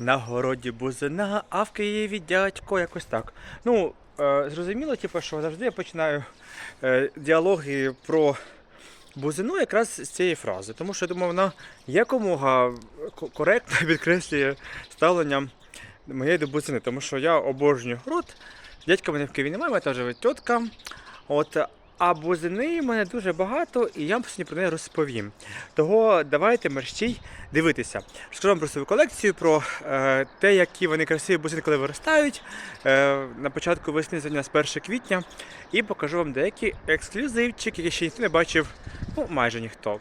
На городі бузина, а в Києві дядько, якось так. Ну, е, зрозуміло, типу, що завжди я починаю е, діалоги про бузину якраз з цієї фрази. Тому що я думаю, вона якомога коректно підкреслює ставлення моєї до бузини. Тому що я обожнюю город. Дядька мене в Києві немає, мене теж живе тітка. От, а бузини в мене дуже багато, і я вам сьогодні про неї розповім. Того давайте мерщій дивитися. Розкажу вам про свою колекцію, про е, те, які вони красиві бузини, коли виростають. Е, на початку весни за нас 1 квітня. І покажу вам деякі ексклюзивчики, які ще ніхто не бачив. Ну, майже ніхто.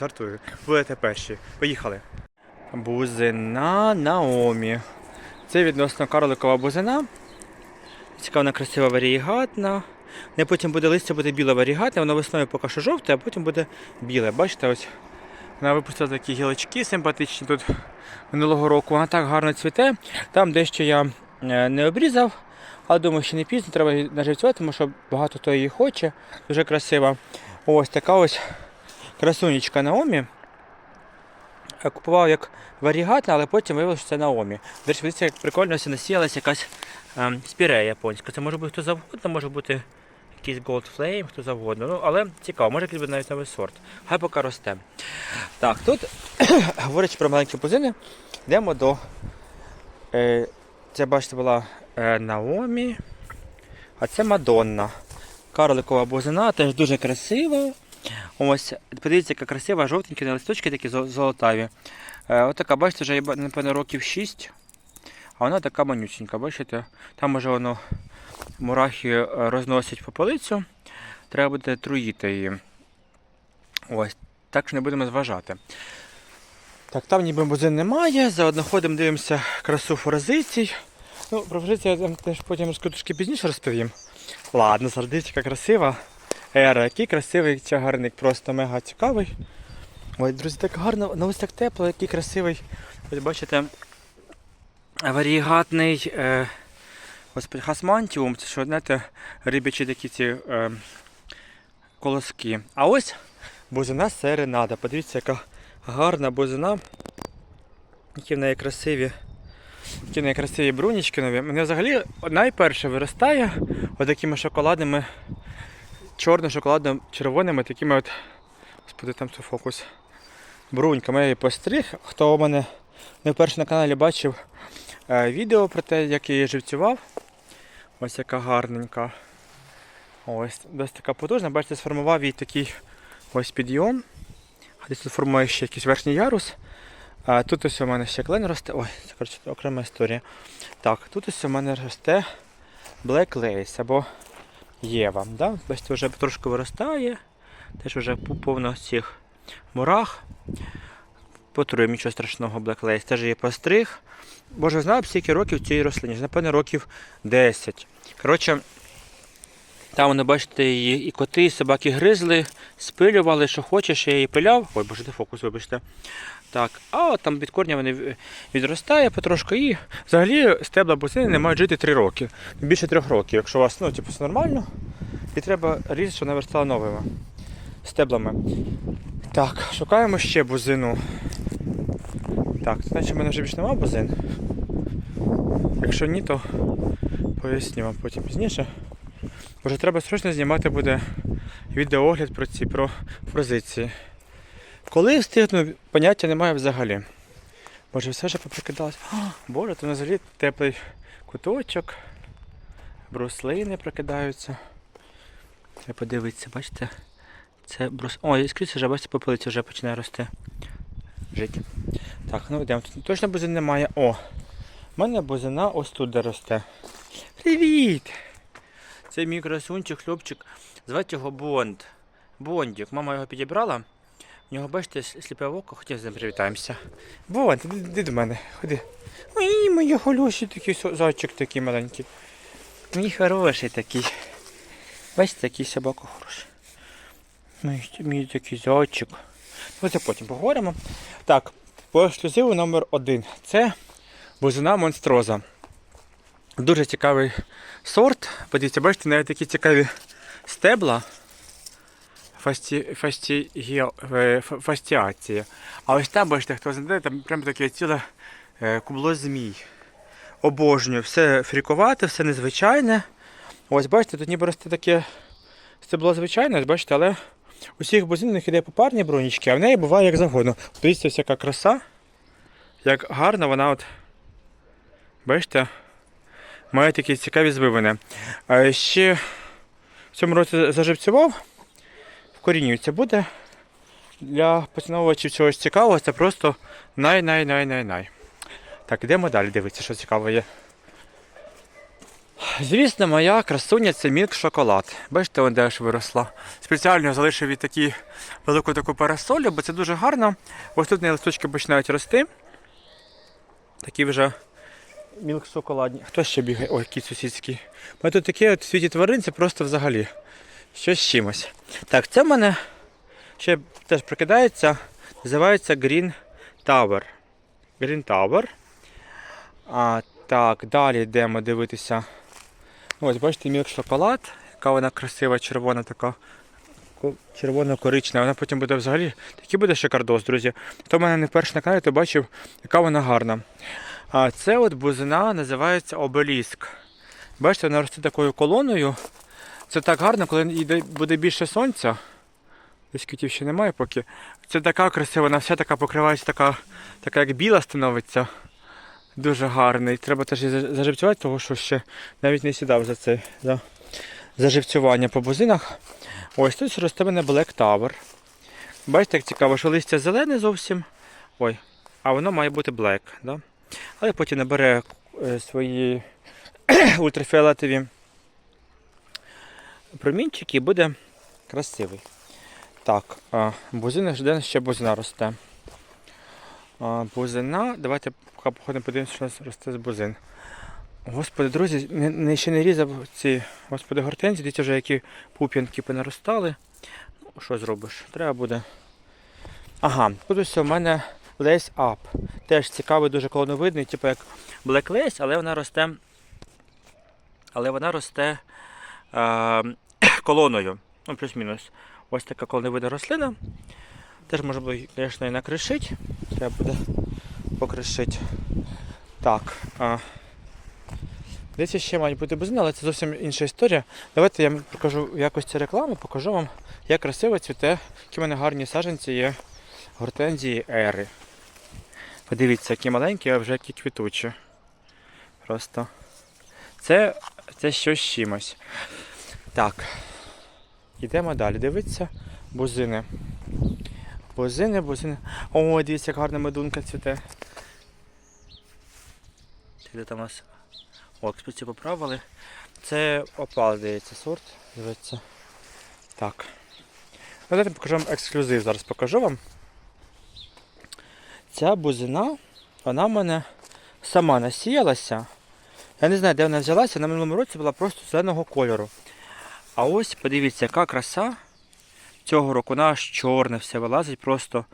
Жартую. Будете перші. Поїхали. Бузина Наомі. Це відносно карликова бузина. Цікава, красива варігатна. Не потім буде листя, буде біле варігатне, воно весною поки що жовте, а потім буде біле. Бачите, ось вона випустила такі гілочки симпатичні тут минулого року. Вона так гарно цвіте. Там дещо я е, не обрізав, але думаю, що не пізно, треба наживцювати, тому що багато хто її хоче. Дуже красива. Ось така ось красунечка Наомі. Купував як варігатна, але потім виявилося, що це Наомі. До дивіться, як прикольно насіялася якась ем, спірея японська. Це може бути хто завгодно, може бути якийсь Gold Flame, хто завгодно. Ну, але цікаво, може якийсь навіть новий сорт. Хай поки росте. Так, тут, говорячи про маленькі бузини, йдемо до. Е, це, бачите, була е, Наомі, а це Мадонна. Карликова бузина, теж дуже красива. Ось, подивіться, яка красива, жовтенькі листочки такі золотаві. Е, от така, бачите, вже, напевно, років 6. А вона така манюченька, бачите? Там уже воно мурахи е, розносять по полицю. Треба буде труїти її. Ось, так що не будемо зважати. Так, там ніби бузин немає. Заодно ходимо, дивимося красу форозицій. Ну, про форозиції я теж потім трошки пізніше розповім. Ладно, сардичка красива. Ера, який красивий чагарник, просто мега цікавий. Ой, друзі, так гарно, ну ось так тепло, який красивий. Ось бачите, варігатний е, господи, хасмантіум, це що, знаєте, рибячі такі ці е, колоски. А ось бузина серенада. Подивіться, яка гарна бузина. Які в неї красиві. Які в неї красиві брунічки нові. Мене взагалі найперше виростає отакими шоколадними, чорно-шоколадно-червоними, такими от. Господи, там це фокус. Бруньками я її постриг. Хто у мене не вперше на каналі бачив відео про те, як я її живцював. Ось яка гарненька. Ось, досить така потужна. Бачите, сформував їй такий ось підйом. Десь тут формує ще якийсь верхній ярус. А тут ось у мене ще клен росте. Ой, це коротше окрема історія. Так, тут ось у мене росте Black Lace або Єва. Да? Бачите, вже трошки виростає. Теж вже повно цих мурах. Потруємо нічого страшного Lace. Теж її постриг. Боже, знаю, скільки років цій рослині. Напевно, років 10. Коротше, там вони, бачите, її і коти, і собаки гризли, спилювали, що хочеш, я її пиляв. Ой, боже, де фокус, вибачте. Так, а от там від корня вони відростає потрошку і взагалі стебла бузини не мають жити 3 роки. Більше 3 років. Якщо у вас ну, типу, все нормально, і треба різати, щоб вона виростала новими стеблами. Так, шукаємо ще бузину. Так, значить в мене вже більше немає бузин. Якщо ні, то поясню вам потім пізніше. Боже, треба срочно знімати буде відеоогляд про ці про позиції. Коли встигну, поняття немає взагалі. Боже, все вже поприкидалось. Боже, то взагалі теплий куточок. Бруслини прокидаються. Треба подивитися, бачите? Це брус. О, і скрізь вже, бачите, попелиця вже починає рости. Жити. Так, ну йдемо. Тут точно бузин немає. О! У мене бузина ось тут де росте. Привіт! Це мій красунчик, хлопчик. Звати його Бонд. Бондік. Мама його підібрала. В нього, бачите, сліпе око, хотів з ним привітаємося. Бонд, іди, до мене, ходи. Ой, мої голюші такий зайчик такий маленький. Мій хороший такий. Бачите, який собака хороший. Мій, мій такий зайчик. Ну це потім поговоримо. Так, по ексклюзиву номер один. Це бузина монстроза. Дуже цікавий сорт. Подивіться, бачите, навіть такі цікаві стебла. Фасті, фасті, е, фастіації. А ось там, бачите, хто знайде, там прям таке ціле Е, Кубло змій. Обожнюю. Все фрікувате, все незвичайне. Ось бачите, тут ніби росте таке стебло звичайне, бачите, але у всіх бузинах іде попарні бронічки, а в неї буває як завгодно. Дивіться, ось яка краса, як гарно вона от. Бачите? Має такі цікаві звивини. А ще в цьому році заживцював, вкорінюється буде. Для поціновувачів чогось цікавого це просто най-най-най-най-най. Так, йдемо далі дивитися, що цікаво є. Звісно, моя красуня це мілк шоколад. Бачите, де ж виросла. Спеціально залишив їй такі велику таку парасолю, бо це дуже гарно. Ось тут листочки починають рости. Такі вже мілк шоколадні. Хто ще бігає? Ой, який сусідський. У тут таке от в світі тварин, це просто взагалі. Щось з чимось. Так, це в мене ще теж прикидається. Називається Green Tower. Green Tower. А, так, далі йдемо дивитися. Ось, бачите, мілк шоколад, яка вона красива, червона така. Червоно-коричнева, вона потім буде взагалі. Такий буде шикардос, друзі. Хто в мене не вперше на каналі, то бачив, яка вона гарна. А це от бузина називається обеліск. Бачите, вона росте такою колоною. Це так гарно, коли буде більше сонця. Десь квітів ще немає поки. Це така красива, вона вся така покривається, така, така як біла становиться. Дуже гарний. Треба теж заживцювати, тому що ще навіть не сідав за це за заживцювання по бузинах. Ось тут росте мене Black Tower. Бачите, як цікаво, що листя зелене зовсім. Ой, а воно має бути black. Да? Але потім набере е, свої ультрафіолетові промінчики і буде красивий. Так, а, бузина жде ще бузина росте. Бузина, давайте поки походимо подивимося, що у нас росте з бузин. Господи, друзі, не, не, ще не різав ці господи гортензії, дивіться вже які пуп'янки понаростали. Ну, що зробиш? Треба буде. Ага, тут ось у мене Lace Up. Теж цікавий, дуже колоновидний, типу як Lace, але вона росте. Але вона росте е, колоною. Ну, плюс-мінус. Ось така колоновидна рослина. Теж можна буде, звісно, і накришити. Треба буде покришити. Так. А, Десь ще мають бути бузини, але це зовсім інша історія. Давайте я покажу в якості реклами, покажу вам, як красиво цвіте, які в мене гарні саджанці є гортензії ери. Подивіться, які маленькі, а вже які квітучі. Просто. Це, це щось чимось. Так. Йдемо далі. Дивіться, бузини. Бузини, бузини. О, дивіться, як гарна медунка цвіте. Де там нас? О, експецію поправили. Це опал, здається, сорт. Дивіться. Так. Ну, Давайте покажу вам ексклюзив. Зараз покажу вам. Ця бузина, вона в мене сама насіялася. Я не знаю, де вона взялася, на минулому році була просто зеленого кольору. А ось подивіться, яка краса. Цього року вона аж чорне все вилазить, просто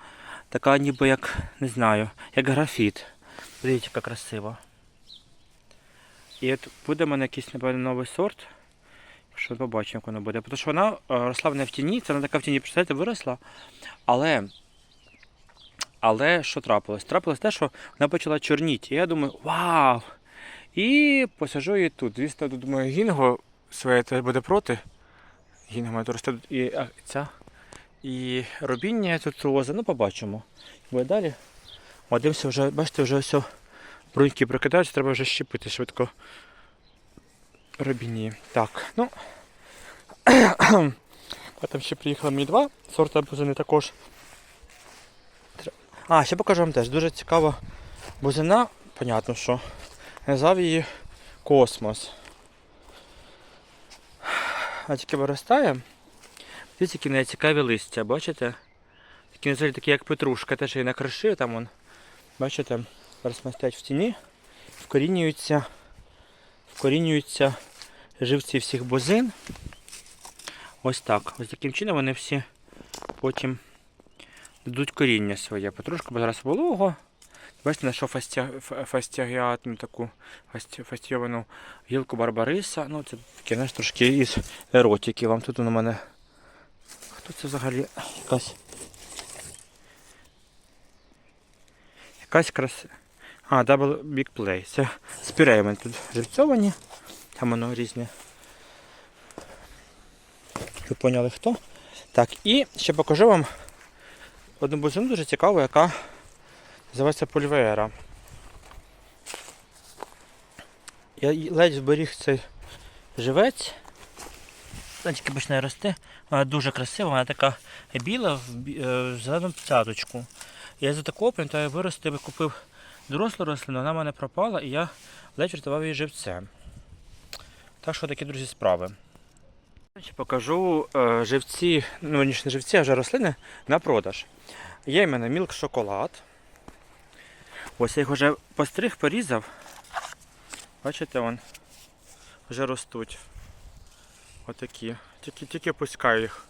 така ніби як, не знаю, як графіт. Подивіться, яка красива. І от буде в мене якийсь, напевно, новий сорт. Якщо побачимо, як воно буде. Тому що вона е, росла мене в тіні, це вона така в тіні, представляєте, виросла. Але, але що трапилось? Трапилось те, що вона почала чорніти. І я думаю, вау! І посажу її тут. Звісно, тут, думаю, гінго своє буде проти. Гінго має росте тут і а, ця. І робіння тут лоза, ну побачимо. Буде далі. О, дивимося, вже, бачите, вже все. Бруньки прокидаються, треба вже щепити швидко. Робіні. Так, ну. Потім ще приїхало мені два сорта бузини також. А, ще покажу вам теж. Дуже цікава бузина, понятно, що. Назвав її Космос. А тільки виростає. Дивіться, які в неї цікаві листя, бачите? Такі взагалі такі, як петрушка, теж її накришив там он. Бачите? Зараз вони стоять в тіні, вкорінюються, вкорінюються живці всіх бузин. Ось так. Ось таким чином вони всі потім дадуть коріння своє. Потрошку, бо зараз волого. Бачите, знайшов фастя- ф- таку фасті- фастійовану гілку барбариса. Ну, це таке, знаєш, трошки із еротики. Вам тут у мене. Хто це взагалі? Якась. Якась краса. А, Double Big Play. Це мене тут живцьовані. Там воно різні. Ви поняли хто? Так, і ще покажу вам одну бузину дуже цікаву, яка називається Пульвеера. Я ледь зберіг цей живець. Вона тільки починає рости. Вона дуже красива, вона така біла в, е, в зеленому цяточку. Я за такого пам'ятаю вирости, би купив дорослу рослину, вона в мене пропала і я ледь врятував її живцем. Так що такі, друзі, справи. Покажу е, живці, ну ніж не живці, а вже рослини на продаж. Є в мене мілк шоколад. Ось я їх вже постриг, порізав. Бачите, вон вже ростуть. Отакі. Тільки, тільки пускаю їх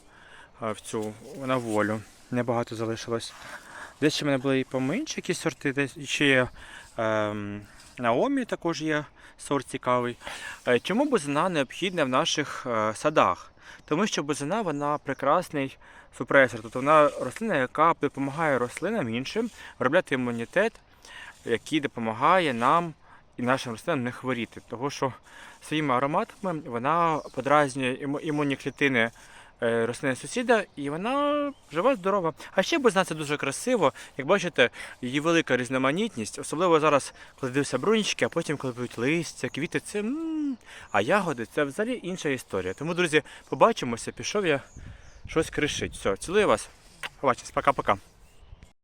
в цю на волю. Небагато залишилось. Десь ще в мене були і поменші якісь сорти, десь ще є ем, Наомі також є сорт цікавий. Е, Чому бузина необхідна в наших е, садах? Тому що бузина вона прекрасний супресор, тобто вона рослина, яка допомагає рослинам іншим виробляти імунітет, який допомагає нам і нашим рослинам не хворіти. Тому що своїми ароматами вона подразнює імунні клітини е, рослини сусіда, і вона жива, здорова. А ще бузина це дуже красиво. Як бачите, її велика різноманітність, особливо зараз, коли дивишся брунічки, а потім, коли будуть листя, квіти, це а ягоди це взагалі інша історія. Тому, друзі, побачимося, пішов я щось кришить. Все, цілую вас. Побачимось, пока-пока.